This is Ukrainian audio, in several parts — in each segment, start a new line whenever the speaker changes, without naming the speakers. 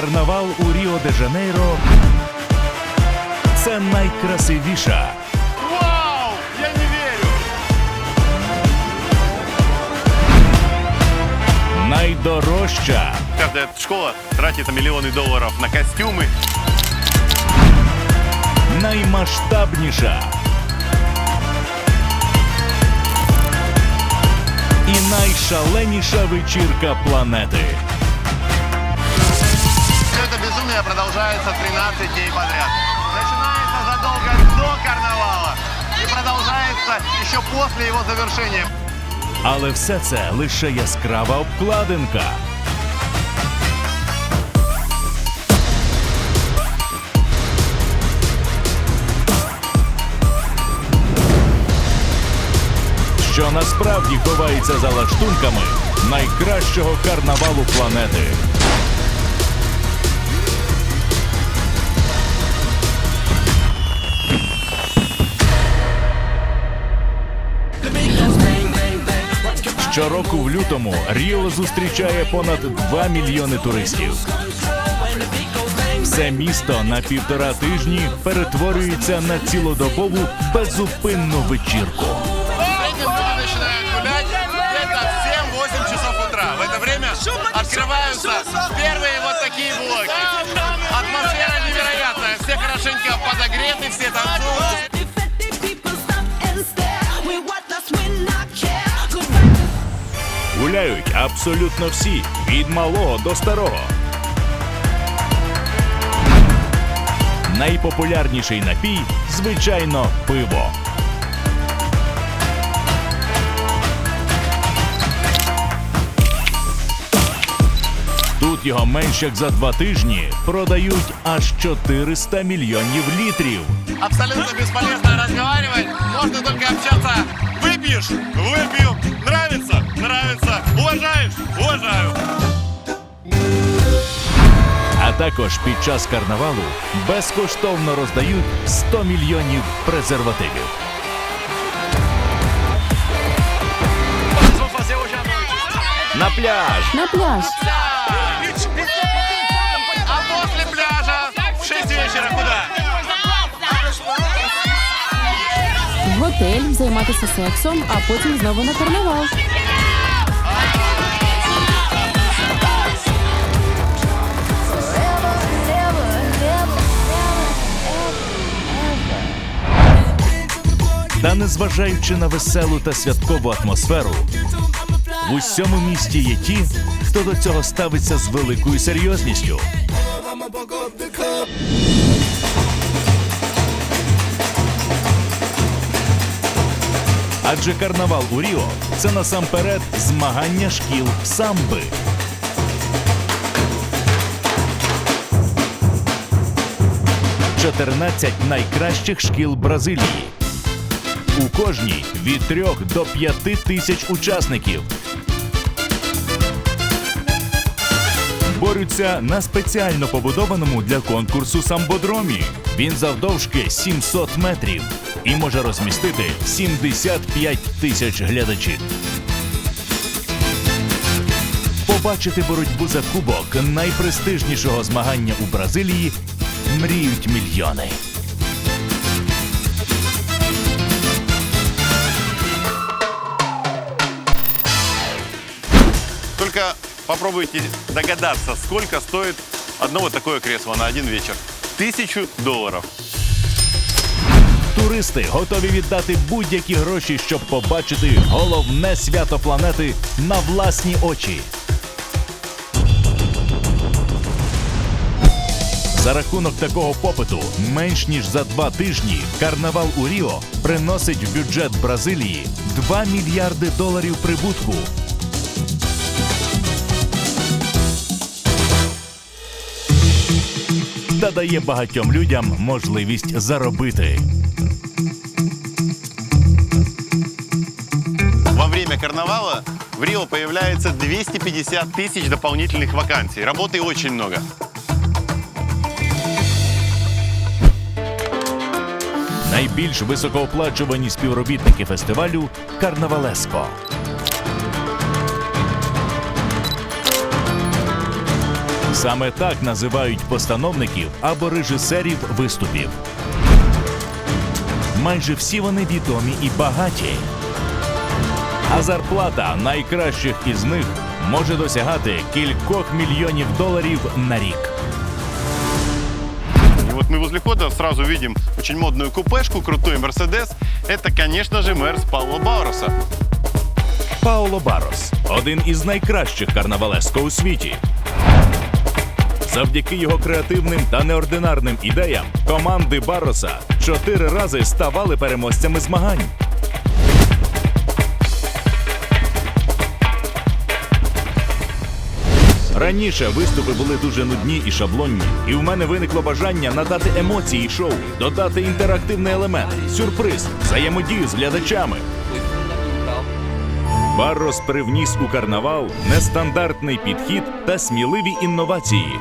Карнавал у Ріо де Жанейро це найкрасивіша,
Вау! Я не верю!
найдорожча
Каждая школа тратит миллионы долларов на костюмы.
наймасштабніша і найшаленіша вечірка планети.
Безумие продолжается 13 дней подряд. Начинается задолго до карнавала и продолжается еще после его завершения.
Але все це лише яскрава обкладинка. Що насправді ховається за лаштунками найкращого карнавалу планети. Щороку в лютому Ріо зустрічає понад 2 мільйони туристів. Все місто на півтора тижні перетворюється на цілодобову безупинну вечірку.
Эти люди начинают гулять где-то в 7-8 часов утра. В это время открываются первые вот такие блоки. Атмосфера
Гуляють абсолютно всі, від малого до старого. Найпопулярніший напій, звичайно, пиво. Тут його менш як за два тижні продають аж 400 мільйонів літрів.
Абсолютно бесполезно разговаривать. Можно только общаться. Выпьешь? Выпью. Нравится? Нравится. Уважаешь? Уважаю.
А також під час карнавалу безкоштовно роздають 100 мільйонів презервативів. На пляж!
На пляж.
А после пляжа в 6 вечера куда?
В готель займатися сексом, а потім знову на карнавал.
Та незважаючи на веселу та святкову атмосферу, в усьому місті є ті, хто до цього ставиться з великою серйозністю. Адже карнавал у Ріо це насамперед змагання шкіл самби. Чотирнадцять найкращих шкіл Бразилії. У кожній від трьох до п'яти тисяч учасників. Борються на спеціально побудованому для конкурсу самбодромі. Він завдовжки 700 метрів і може розмістити 75 тисяч глядачів. Побачити боротьбу за кубок найпрестижнішого змагання у Бразилії мріють мільйони.
Только попробуйте догадаться, сколько стоит одно вот такое кресло на один вечер. Тысячу долларов.
Туристи готові віддати будь-які гроші, щоб побачити головне свято планети на власні очі. За рахунок такого попиту, менш ніж за два тижні карнавал у Ріо приносить в бюджет Бразилії 2 мільярди доларів прибутку. Та дає багатьом людям можливість заробити.
Во время карнавала в Рио появляется 250 тысяч дополнительных вакансий. Работы очень много.
Найбільш високооплачувані співробітники фестивалю Карнавалеско. Саме так називають постановників або режисерів виступів. Майже всі вони відомі і багаті. А зарплата найкращих із них може досягати кількох мільйонів доларів на рік.
И вот мы возле входа сразу видим очень модную купешку, крутой Мерседес. Это, конечно же, Мерс Паула Бауруса.
Пауло Барос один із найкращих карнавалеско у світі. Завдяки його креативним та неординарним ідеям команди Бароса чотири рази ставали переможцями змагань. Раніше виступи були дуже нудні і шаблонні, і в мене виникло бажання надати емоції шоу, додати інтерактивний елемент, сюрприз, взаємодію з глядачами. Баррос привніс у карнавал нестандартний підхід та сміливі інновації.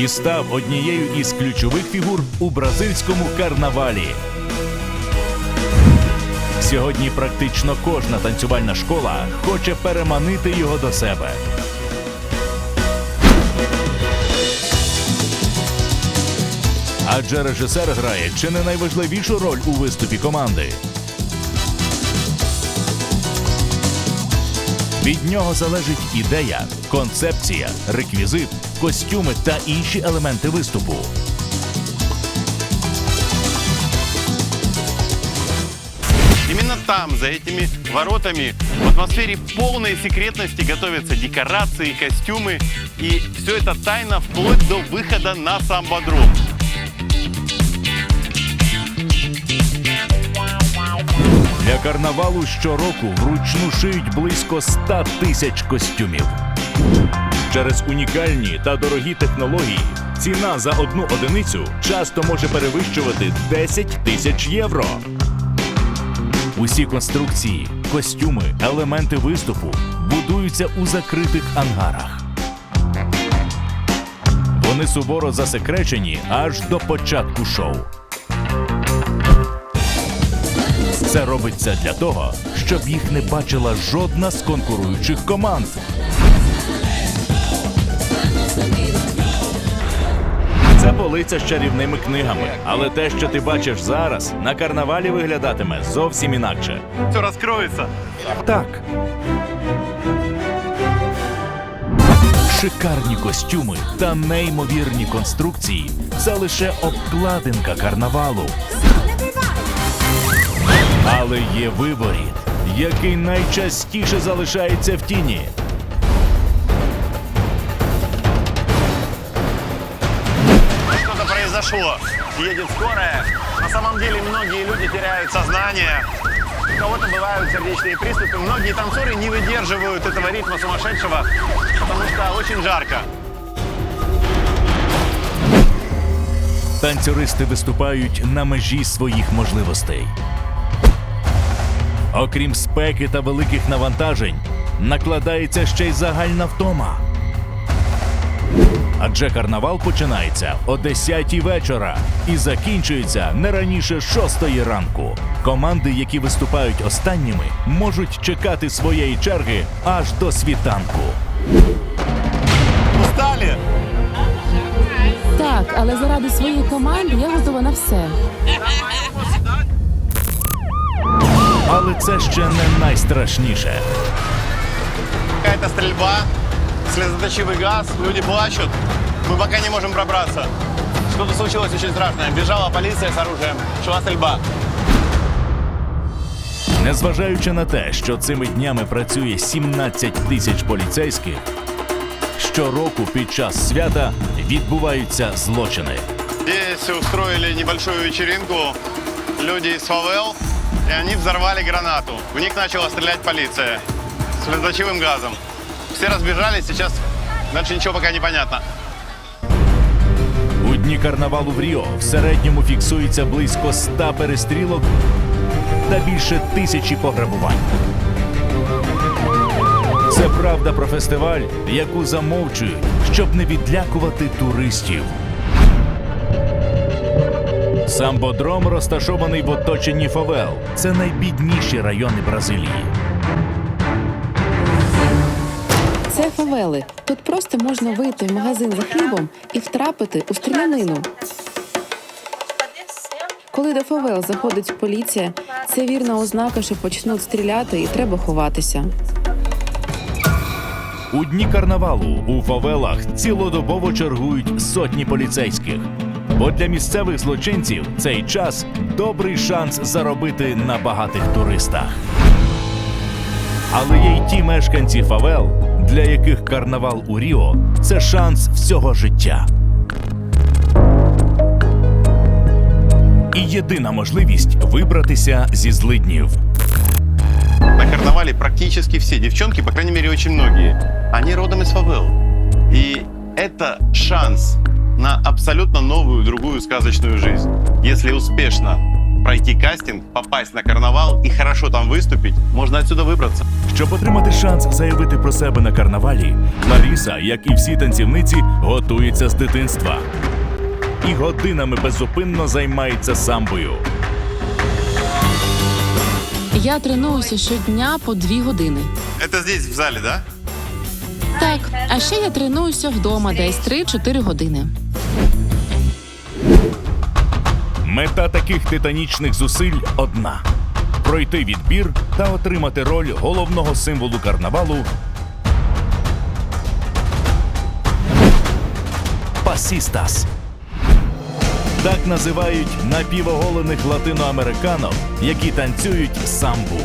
І став однією із ключових фігур у бразильському карнавалі. Сьогодні практично кожна танцювальна школа хоче переманити його до себе. Адже режисер грає чи не найважливішу роль у виступі команди. Від нього залежить ідея, концепція, реквізит, костюми та інші елементи виступу.
Именно там, за этими воротами, в атмосфере полной секретности готовятся декорации, костюмы. И все это тайно вплоть до выхода на самбодром.
Для карнавалу щороку вручну шиють близько 100 тисяч костюмів. Через унікальні та дорогі технології ціна за одну одиницю часто може перевищувати 10 тисяч євро. Усі конструкції, костюми, елементи виступу будуються у закритих ангарах. Вони суворо засекречені аж до початку шоу. Це робиться для того, щоб їх не бачила жодна з конкуруючих команд. Полиця з чарівними книгами, але те, що ти бачиш зараз, на карнавалі виглядатиме зовсім інакше.
Все раскроется.
Так. Шикарні костюми та неймовірні конструкції це лише обкладинка карнавалу. Але є виборіт, який найчастіше залишається в тіні.
произошло. Едет скорая. На самом деле многие люди теряют сознание. У кого-то бывают сердечные приступы. Многие танцоры не выдерживают этого ритма сумасшедшего, потому что очень жарко.
Танцюристи виступають на межі своїх можливостей. Окрім спеки та великих навантажень, накладається ще й загальна втома. Адже карнавал починається о 10 вечора і закінчується не раніше 6 ранку. Команди, які виступають останніми, можуть чекати своєї черги аж до світанку.
Устали?
Так, але заради своєї команди я готова на все.
Але це ще не найстрашніше.
Какая-то стрельба, слезоточивый газ, люди плачут. Мы пока не можем пробраться. Что-то случилось очень страшное. Бежала полиция с оружием. Шла стрельба.
Незважаючи на те, що цими днями працює 17 тисяч поліцейських, щороку під час свята відбуваються злочини.
Здесь устроили небольшую вечеринку люди из фавел, и они взорвали гранату. В них начала стрелять полиция с слезоточивым газом. Все разбежались, сейчас дальше ничего пока не понятно.
У дні карнавалу в Ріо в середньому фіксується близько 100 перестрілок та більше тисячі пограбувань. Це правда про фестиваль, яку замовчують, щоб не відлякувати туристів. Самбодром розташований в оточенні фавел. Це найбідніші райони Бразилії.
Це фавели. Тут просто можна вийти в магазин за хлібом і втрапити у стрілянину. Коли до фавел заходить поліція, це вірна ознака, що почнуть стріляти, і треба ховатися.
У дні карнавалу у фавелах цілодобово чергують сотні поліцейських. Бо для місцевих злочинців цей час добрий шанс заробити на багатих туристах. Але є й ті мешканці фавел, для яких карнавал у Ріо це шанс всього життя. І єдина можливість вибратися зі злиднів.
На карнавале практически все девчонки, по крайней мере очень многие, они родом из фавел. И это шанс на абсолютно новую, другую сказочную жизнь. Если успешно пройти кастинг, попасть на карнавал и хорошо там выступить, можно отсюда выбраться.
Щоб отримати шанс заявити про себе на карнавалі, Ларіса, як і всі танцівниці, готується з дитинства. І годинами беззупинно займається самбою.
Я тренуюся щодня по дві години.
Это здесь, в зале, да?
Так, а ще я тренуюся вдома десь 3-4 години.
Мета таких титанічних зусиль одна: пройти відбір та отримати роль головного символу карнавалу Пасістас. Так називають напівоголених латиноамериканок, які танцюють самбу.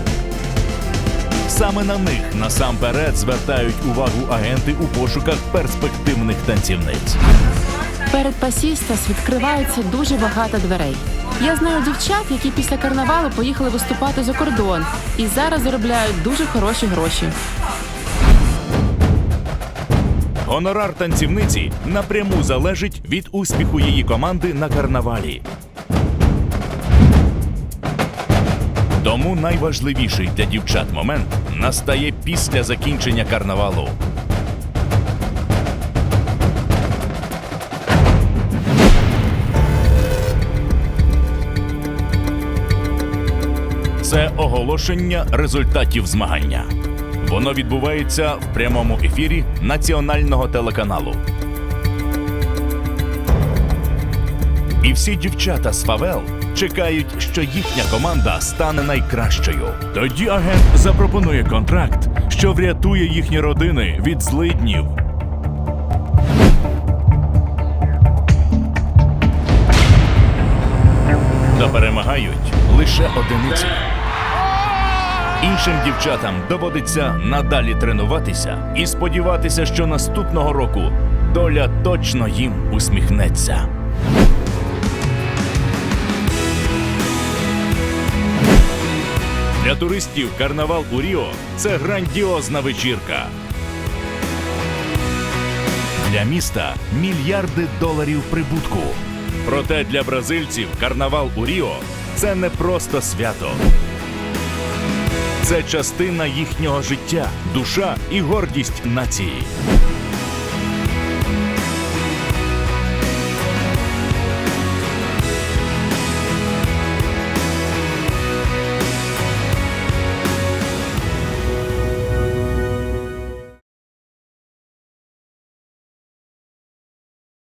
Саме на них насамперед звертають увагу агенти у пошуках перспективних танцівниць.
Перед Пасістас відкривається дуже багато дверей. Я знаю дівчат, які після карнавалу поїхали виступати за кордон і зараз заробляють дуже хороші гроші.
Гонорар танцівниці напряму залежить від успіху її команди на карнавалі. Тому найважливіший для дівчат момент настає після закінчення карнавалу. Це оголошення результатів змагання. Воно відбувається в прямому ефірі національного телеканалу. І всі дівчата з фавел чекають, що їхня команда стане найкращою. Тоді агент запропонує контракт, що врятує їхні родини від злиднів. Та перемагають лише одиниці. Іншим дівчатам доводиться надалі тренуватися і сподіватися, що наступного року доля точно їм усміхнеться. Для туристів карнавал у Ріо це грандіозна вечірка. Для міста мільярди доларів прибутку. Проте для бразильців карнавал у Ріо це не просто свято. Це частина їхнього життя, душа і гордість нації.